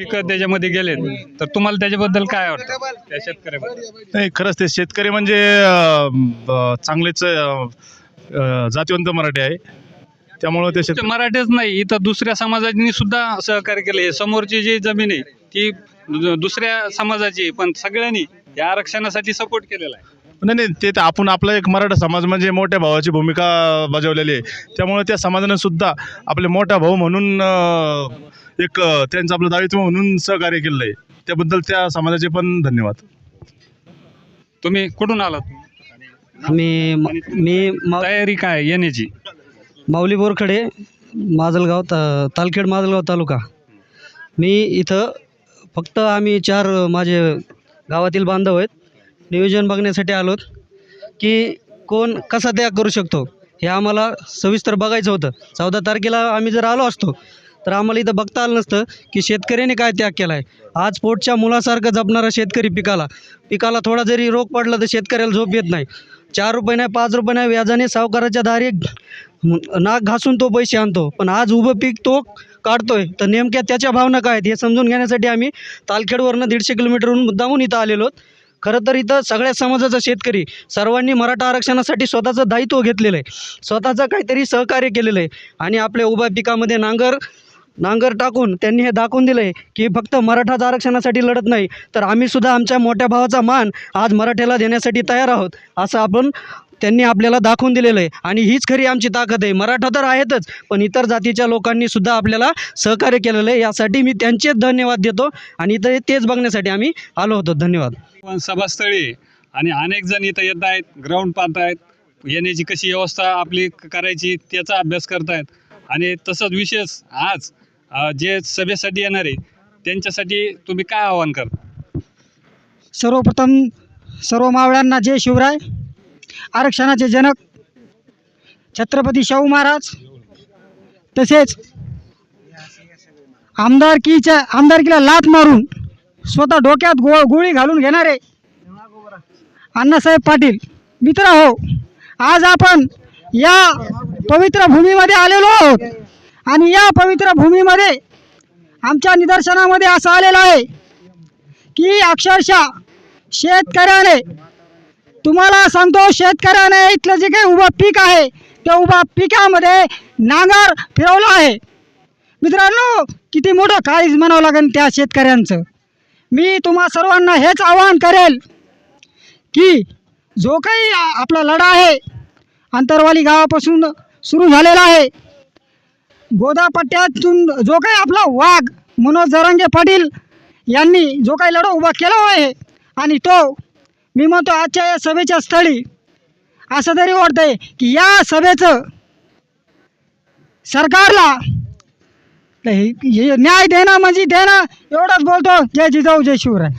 पिकं त्याच्यामध्ये गेलेत. तर तुम्हाला त्याच्याबद्दल काय वाटतं? त्या शेतकऱ्याबद्दल. नाही खरंच ते शेतकरी म्हणजे अं, ब- चांगलेच अं, अं, जातिवंत मराठी आहे. त्यामुळं ते शेत मराठीच नाही इथं दुसऱ्या समाजांनी सुद्धा सहकार्य केलं समोरची जी जमीन आहे ती दु- दुसऱ्या समाजाची आहे, पण सगळ्यांनी या आरक्षणासाठी सपोर्ट केलेला आहे. नाही नाही ते तर आपण आपला एक मराठा समाज म्हणजे मोठ्या भावाची भूमिका बजावलेली आहे. त्यामुळे त्या समाजाने सुद्धा आपले मोठा भाऊ म्हणून एक त्यांचं आपलं दायित्व म्हणून सहकार्य केलेलं आहे. त्याबद्दल त्या समाजाचे पण धन्यवाद. तुम्ही कुठून आलात? मी मी मा तयारी काय येण्याची. माऊली बोरखडे माजलगाव ता तालखेड माजलगाव तालुका. मी इथं फक्त आम्ही चार माझे गावातील बांधव आहेत. नियोजन बघण्यासाठी आलोत की कोण कसा त्याग करू शकतो हे आम्हाला सविस्तर बघायचं होतं. चौदा तारखेला आम्ही जर आलो असतो तर आम्हाला इथं बघता आलं नसतं की शेतकऱ्याने काय त्याग केला आहे आज पोटच्या मुलासारखं जपणारा शेतकरी पिकाला पिकाला थोडा जरी रोग पडला तर शेतकऱ्याला झोप येत नाही. चार रुपये नाही पाच रुपये नाही व्याजाने सावकाराच्या दारी नाक घासून तो पैसे आणतो. पण आज उभं पीक तो काढतोय तर नेमक्या त्याच्या भावना काय आहेत हे समजून घेण्यासाठी आम्ही तालखेडवरनं दीडशे किलोमीटरहून मुद्दामून इथं आलेलो आहोत. खरं तर इथं सगळ्या समाजाचा शेतकरी सर्वांनी मराठा आरक्षणासाठी स्वतःचं दायित्व घेतलेलं आहे. स्वतःचं काहीतरी सहकार्य केलेलं आहे. आणि आपल्या उभ्या पिकामध्ये नांगर नांगर टाकून त्यांनी हे दाखवून दिलं आहे की फक्त मराठाच आरक्षणासाठी लढत नाही तर आम्हीसुद्धा आमच्या मोठ्या भावाचा मान आज मराठ्याला देण्यासाठी तयार आहोत असं आपण त्यांनी आपल्याला दाखवून दिलेलं आहे. आणि हीच खरी आमची ताकद आहे. मराठा तर आहेतच पण इतर जातीच्या लोकांनी सुद्धा आपल्याला सहकार्य केलेलं आहे. यासाठी मी त्यांचेच धन्यवाद देतो आणि इथं तेच बघण्यासाठी आम्ही आलो होतो. धन्यवाद. पण सभास्थळी आणि अनेक जण इथं येत आहेत ग्राउंड पाहत आहेत. येण्याची कशी व्यवस्था आपली करायची त्याचा अभ्यास करतायत. आणि तसंच विशेष आज जे सभेसाठी येणार आहे त्यांच्यासाठी तुम्ही काय आवाहन करता? सर्वप्रथम सर्व मावळ्यांना जय शिवराय. आरक्षणाचे जनक छत्रपती शाहू महाराज. तसेच आमदारकीच्या आमदारकीला लात मारून स्वतः डोक्यात गो गोळी घालून घेणारे अण्णासाहेब पाटील. मित्र हो आज आपण या पवित्र भूमीमध्ये आलेलो आहोत. आणि या पवित्र भूमीमध्ये आमच्या निदर्शनामध्ये असं आलेलं आहे की अक्षरशः शेतकऱ्याने तुम्हाला सांगतो शेतकऱ्याने इथलं जे काही उभं पीक आहे त्या उभा पिकामध्ये नांगर फिरवला आहे. मित्रांनो किती मोठं काळीज म्हणावं लागेल त्या शेतकऱ्यांचं. मी तुम्हा सर्वांना हेच आवाहन करेल की जो काही आपला लढा आहे अंतरवाली गावापासून सुरू झालेला आहे गोदापट्ट्यातून जो काही आपला वाघ मनोज जरांगे पाटील यांनी जो काही लढा उभा केला आहे आणि तो मी म्हणतो आजच्या या सभेच्या स्थळी असं तरी वाटतंय की या सभेचं सरकारला हे- न्याय देणं म्हणजे देणं एवढंच बोलतो. जय जिजाऊ जय शिवराय.